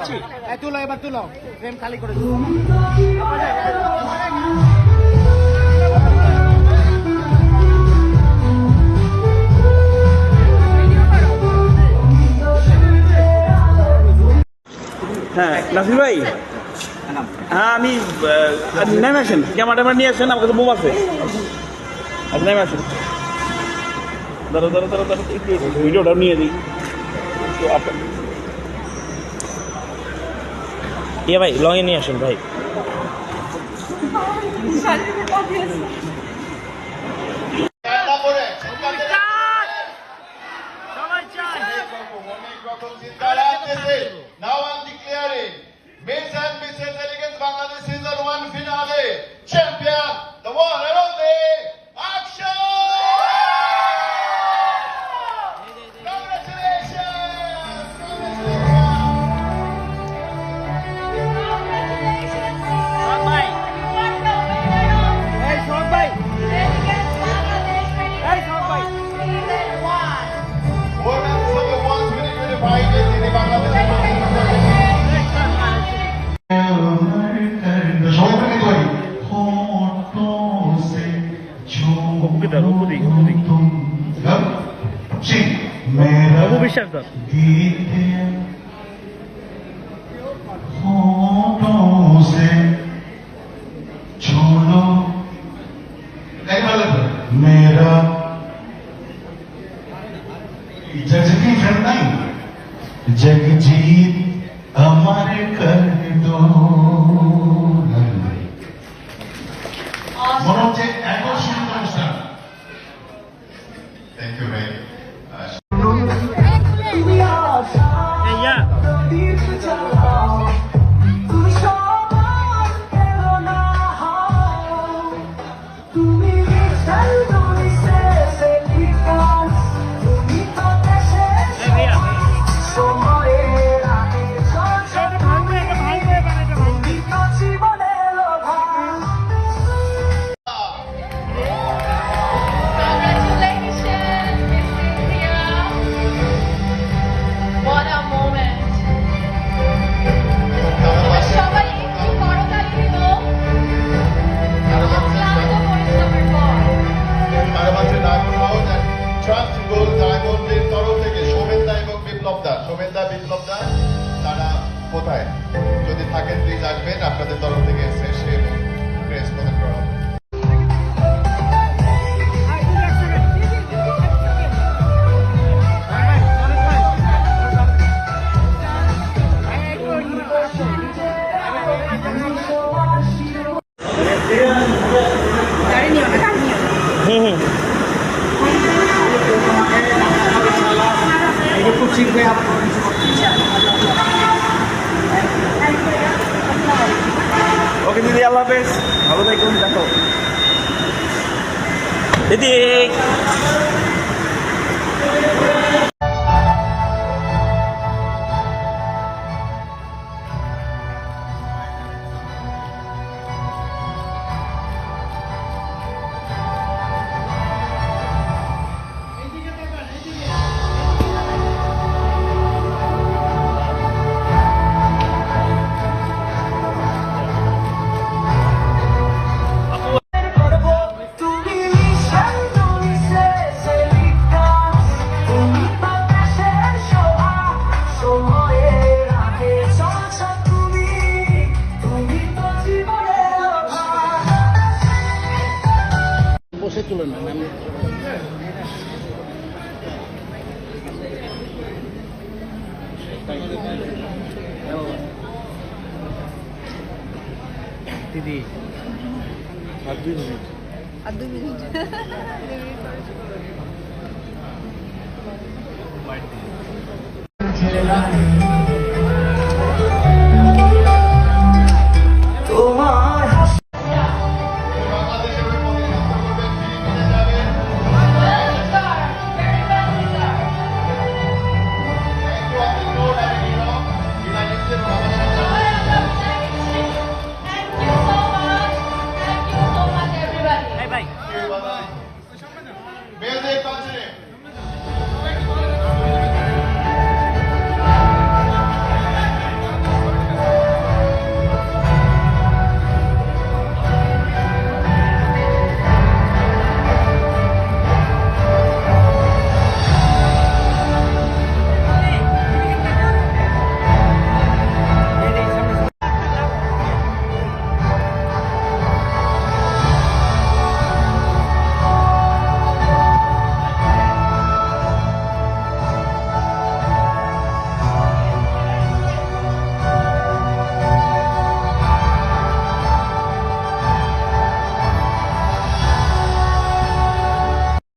দিচ্ছি তুলো এবার তুলো। ফ্রেম খালি করে হ্যাঁ নাসির ভাই? হ্যাঁ আমি নেমে আসেন। ক্যামেরা ট্যামেরা নিয়ে আসেন আমার কাছে মোম আছে। আপনি নেমে আসেন। দাঁড়ো দাঁড়ো দাঁড়ো দাঁড়ো একটু ভিডিওটাও নিয়ে দিই। তো আপনার ইয়ে ভাই লঙে নিয়ে আসুন ভাই। অপুকে দাও, অপু দিই, অপু দিই। तुम गम सिंह मेरा অপু বিশ্বাস দাও गीत है होठों से छोड़ो नहीं मतलब मेरा जगती फ्रेंड नहीं जगजीत अमर कर दो থ্যাংক ইউ ভাই এই কোথায় যদি থাকেন প্লিজ আসবেন। আপনাদের তরফ থেকে এসে এবং প্রেস প্রদান করা হবে। হুম হুম। একটু শিখবে ওকে দিদি আল্লাহ হাফেজ। ভালো থাকুন দেখো। দিদি। বসে তুলে না আমি দিদি আর দুই মিনিট আর দুই মিনিট ছেড়ে 拜拜。